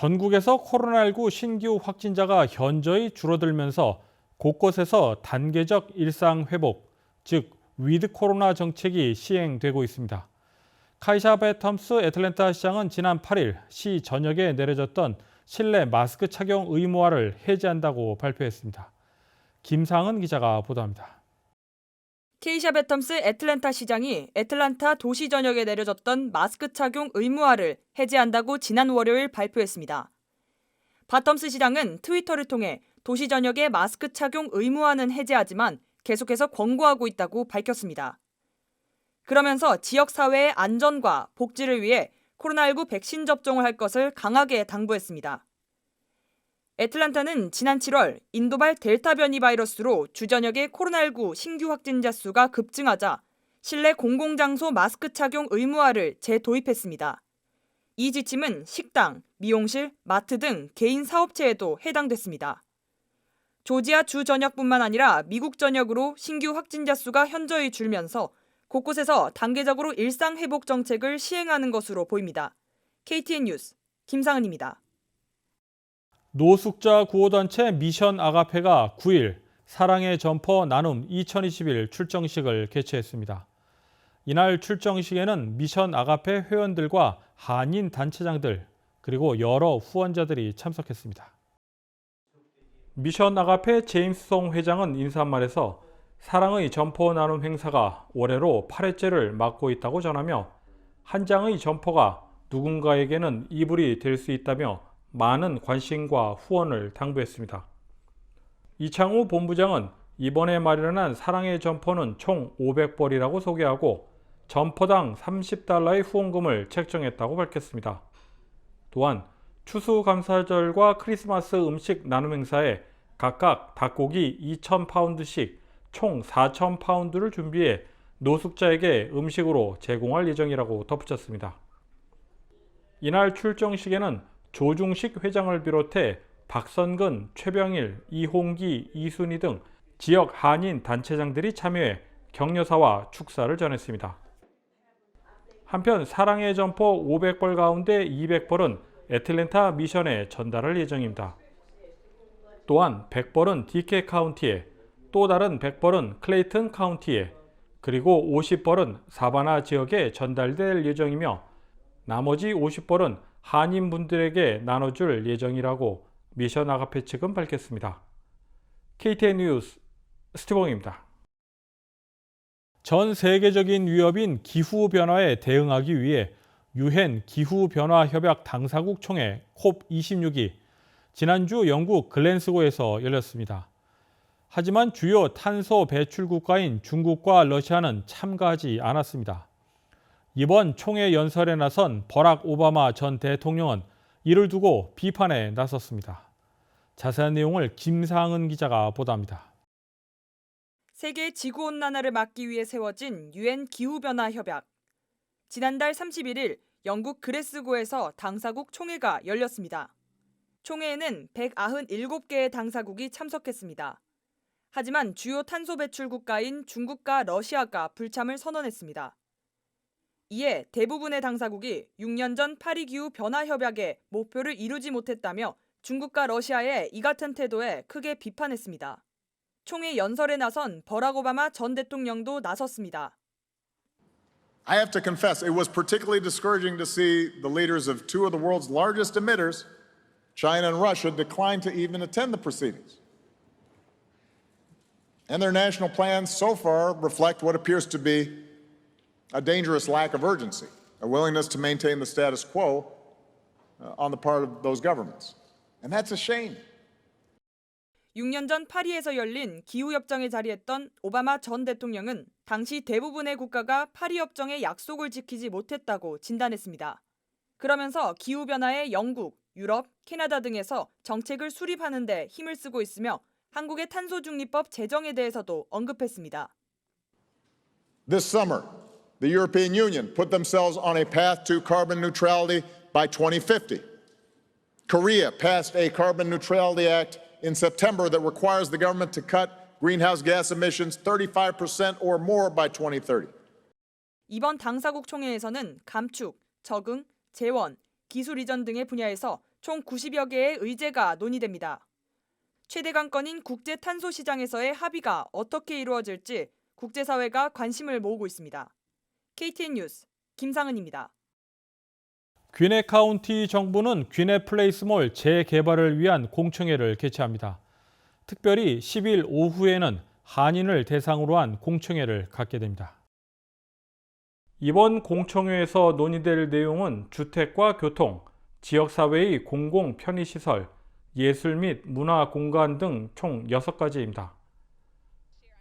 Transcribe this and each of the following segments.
전국에서 코로나19 신규 확진자가 현저히 줄어들면서 곳곳에서 단계적 일상 회복, 즉 위드 코로나 정책이 시행되고 있습니다. 카이샤 베텀스 애틀랜타 시장은 지난 8일 시 전역에 내려졌던 실내 마스크 착용 의무화를 해제한다고 발표했습니다. 김상은 기자가 보도합니다. 케이샤 베텀스 애틀랜타 시장이 애틀랜타 도시 전역에 내려졌던 마스크 착용 의무화를 해제한다고 지난 월요일 발표했습니다. 바텀스 시장은 트위터를 통해 도시 전역에 마스크 착용 의무화는 해제하지만 계속해서 권고하고 있다고 밝혔습니다. 그러면서 지역 사회의 안전과 복지를 위해 코로나19 백신 접종을 할 것을 강하게 당부했습니다. 애틀란타는 지난 7월 인도발 델타 변이 바이러스로 주전역의 코로나19 신규 확진자 수가 급증하자 실내 공공장소 마스크 착용 의무화를 재도입했습니다. 이 지침은 식당, 미용실, 마트 등 개인 사업체에도 해당됐습니다. 조지아 주 전역뿐만 아니라 미국 전역으로 신규 확진자 수가 현저히 줄면서 곳곳에서 단계적으로 일상 회복 정책을 시행하는 것으로 보입니다. KTN 뉴스 김상은입니다. 노숙자 구호단체 미션 아가페가 9일 사랑의 점퍼 나눔 2021 출정식을 개최했습니다. 이날 출정식에는 미션 아가페 회원들과 한인 단체장들 그리고 여러 후원자들이 참석했습니다. 미션 아가페 제임스 송 회장은 인사말에서 사랑의 점퍼 나눔 행사가 올해로 8회째를 맞고 있다고 전하며 한 장의 점퍼가 누군가에게는 이불이 될 수 있다며 많은 관심과 후원을 당부했습니다. 이창우 본부장은 이번에 마련한 사랑의 점퍼는 총 500벌이라고 소개하고 점퍼당 30달러의 후원금을 책정했다고 밝혔습니다. 또한 추수감사절과 크리스마스 음식 나눔 행사에 각각 닭고기 2,000파운드씩 총 4,000파운드를 준비해 노숙자에게 음식으로 제공할 예정이라고 덧붙였습니다. 이날 출정식에는 조중식 회장을 비롯해 박선근, 최병일, 이홍기, 이순희 등 지역 한인 단체장들이 참여해 격려사와 축사를 전했습니다. 한편 사랑의 점퍼 500벌 가운데 200벌은 애틀랜타 미션에 전달할 예정입니다. 또한 100벌은 디케 카운티에, 또 다른 100벌은 클레이튼 카운티에, 그리고 50벌은 사바나 지역에 전달될 예정이며 나머지 50벌은 한인분들에게 나눠줄 예정이라고 미션 아가페 측은 밝혔습니다. KTN 뉴스 스티봉입니다. 전 세계적인 위협인 기후 변화에 대응하기 위해 유엔 기후 변화 협약 당사국 총회 콥26이 지난주 영국 글렌스고에서 열렸습니다. 하지만 주요 탄소 배출 국가인 중국과 러시아는 참가하지 않았습니다. 이번 총회 연설에 나선 버락 오바마 전 대통령은 이를 두고 비판에 나섰습니다. 자세한 내용을 김상은 기자가 보도합니다. 세계 지구 온난화를 막기 위해 세워진 유엔 기후 변화 협약. 지난달 31일 영국 그레스고에서 당사국 총회가 열렸습니다. 총회에는 197개의 당사국이 참석했습니다. 하지만 주요 탄소 배출 국가인 중국과 러시아가 불참을 선언했습니다. 이에 대부분의 당사국이 6년 전 파리 기후 변화 협약의 목표를 이루지 못했다며 중국과 러시아의 이 같은 태도에 크게 비판했습니다. 총회 연설에 나선 버락 오바마 전 대통령도 나섰습니다. I have to confess, it was particularly discouraging to see the leaders of two of the world's largest emitters, China and Russia, decline to even attend the proceedings. And their national plans so far reflect what appears to be a dangerous lack of urgency, a willingness to maintain the status quo uh, on the part of those governments. And that's a shame. 6년 전 파리에서 열린 기후협정에 자리했던 오바마 전 대통령은 당시 대부분의 국가가 파리협정의 약속을 지키지 못했다고 진단했습니다. 그러면서 기후변화에 영국, 유럽, 캐나다 등에서 정책을 수립하는 데 힘을 쓰고 있으며 한국의 탄소중립법 제정에 대해서도 언급했습니다. This summer, the European Union put themselves on a path to carbon neutrality by 2050. Korea passed a carbon neutrality act in September that requires the government to cut greenhouse gas emissions 35% or more by 2030. 이번 당사국 총회에서는 감축, 적응, 재원, 기술 이전 등의 분야에서 총 90여 개의 의제가 논의됩니다. 최대 관건인 국제 탄소 시장에서의 합의가 어떻게 이루어질지 국제사회가 관심을 모으고 있습니다. KTN 뉴스 김상은입니다. 귀네 카운티 정부는 귀네 플레이스몰 재개발을 위한 공청회를 개최합니다. 특별히 10일 오후에는 한인을 대상으로 한 공청회를 갖게 됩니다. 이번 공청회에서 논의될 내용은 주택과 교통, 지역사회의 공공 편의시설, 예술 및 문화 공간 등 총 6가지입니다.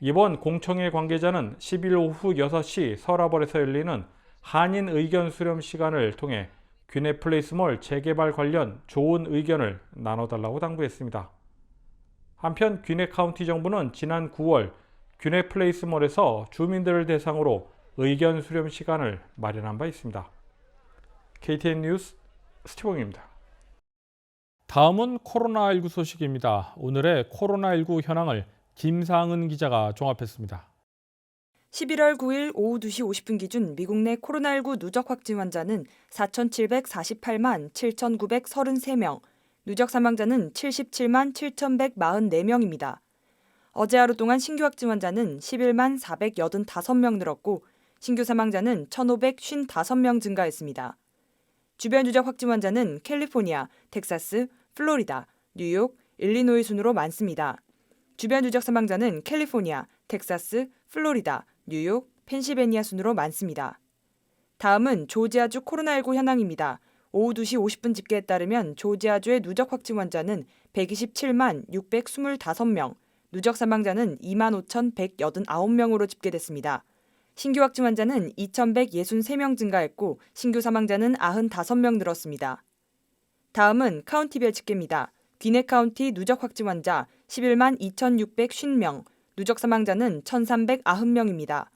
이번 공청회 관계자는 10일 오후 6시 서라벌에서 열리는 한인 의견 수렴 시간을 통해 귀네 플레이스몰 재개발 관련 좋은 의견을 나눠달라고 당부했습니다. 한편 귀네 카운티 정부는 지난 9월 귀네 플레이스몰에서 주민들을 대상으로 의견 수렴 시간을 마련한 바 있습니다. KTN 뉴스 스티봉입니다. 다음은 코로나19 소식입니다. 오늘의 코로나19 현황을 김상은 기자가 종합했습니다. 11월 9일 오후 2시 50분 기준 미국 내 코로나19 누적 확진 환자는 4,748만 7,933명, 누적 사망자는 77만 7,144명입니다. 어제 하루 동안 신규 확진 환자는 11만 485명 늘었고 신규 사망자는 1,555명 증가했습니다. 주변 누적 확진 환자는 캘리포니아, 텍사스, 플로리다, 뉴욕, 일리노이 순으로 많습니다. 주변 누적 사망자는 캘리포니아, 텍사스, 플로리다, 뉴욕, 펜실베니아 순으로 많습니다. 다음은 조지아주 코로나19 현황입니다. 오후 2시 50분 집계에 따르면 조지아주의 누적 확진 환자는 127만 625명, 누적 사망자는 2만 5,189명으로 집계됐습니다. 신규 확진 환자는 2,163명 증가했고 신규 사망자는 95명 늘었습니다. 다음은 카운티별 집계입니다. 귀네 카운티 누적 확진 환자 11만 2,650명, 누적 사망자는 1,390명입니다.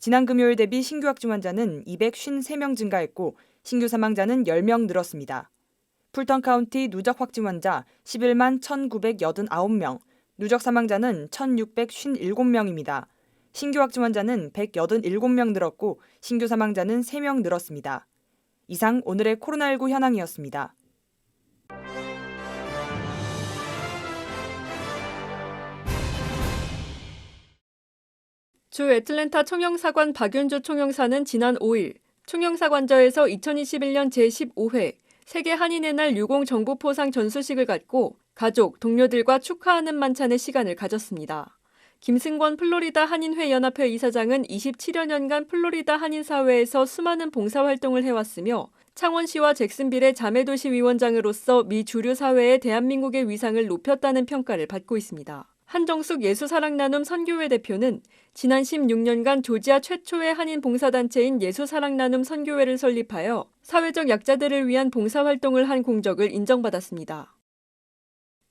지난 금요일 대비 신규 확진 환자는 253명 증가했고 신규 사망자는 10명 늘었습니다. 풀턴 카운티 누적 확진 환자 11만 1,989명, 누적 사망자는 1,657명입니다. 신규 확진 환자는 187명 늘었고 신규 사망자는 3명 늘었습니다. 이상 오늘의 코로나19 현황이었습니다. 주 애틀랜타 총영사관 박윤주 총영사는 지난 5일 총영사관저에서 2021년 제15회 세계 한인의 날 유공 정부 포상 전수식을 갖고 가족, 동료들과 축하하는 만찬의 시간을 가졌습니다. 김승권 플로리다 한인회 연합회 이사장은 27여 년간 플로리다 한인사회에서 수많은 봉사활동을 해왔으며 창원시와 잭슨빌의 자매도시 위원장으로서 미 주류 사회의 대한민국의 위상을 높였다는 평가를 받고 있습니다. 한정숙 예수사랑나눔 선교회 대표는 지난 16년간 조지아 최초의 한인 봉사단체인 예수사랑나눔 선교회를 설립하여 사회적 약자들을 위한 봉사활동을 한 공적을 인정받았습니다.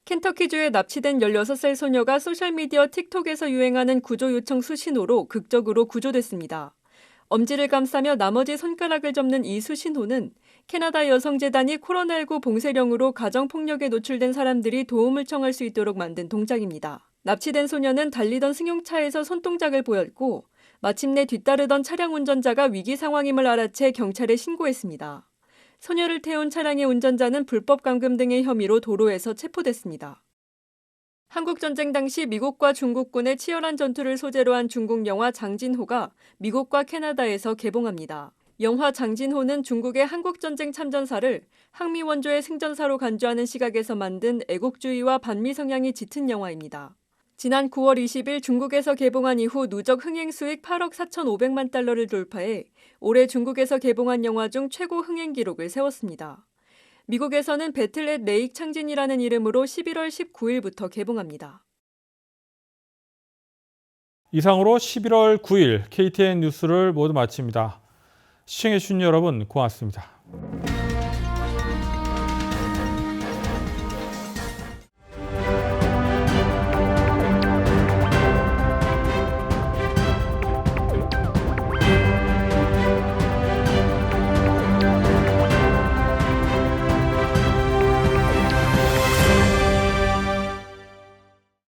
켄터키주에 납치된 16살 소녀가 소셜미디어 틱톡에서 유행하는 구조 요청 수신호로 극적으로 구조됐습니다. 엄지를 감싸며 나머지 손가락을 접는 이 수신호는 캐나다 여성재단이 코로나19 봉쇄령으로 가정폭력에 노출된 사람들이 도움을 청할 수 있도록 만든 동작입니다. 납치된 소녀는 달리던 승용차에서 손동작을 보였고 마침내 뒤따르던 차량 운전자가 위기 상황임을 알아채 경찰에 신고했습니다. 소녀를 태운 차량의 운전자는 불법 감금 등의 혐의로 도로에서 체포됐습니다. 한국전쟁 당시 미국과 중국군의 치열한 전투를 소재로 한 중국 영화 장진호가 미국과 캐나다에서 개봉합니다. 영화 장진호는 중국의 한국전쟁 참전사를 항미 원조의 생전사로 간주하는 시각에서 만든 애국주의와 반미 성향이 짙은 영화입니다. 지난 9월 20일 중국에서 개봉한 이후 누적 흥행 수익 8억 4,500만 달러를 돌파해 올해 중국에서 개봉한 영화 중 최고 흥행 기록을 세웠습니다. 미국에서는 배틀넷 레익 창진이라는 이름으로 11월 19일부터 개봉합니다. 이상으로 11월 9일 KTN 뉴스를 모두 마칩니다. 시청해주신 여러분 고맙습니다.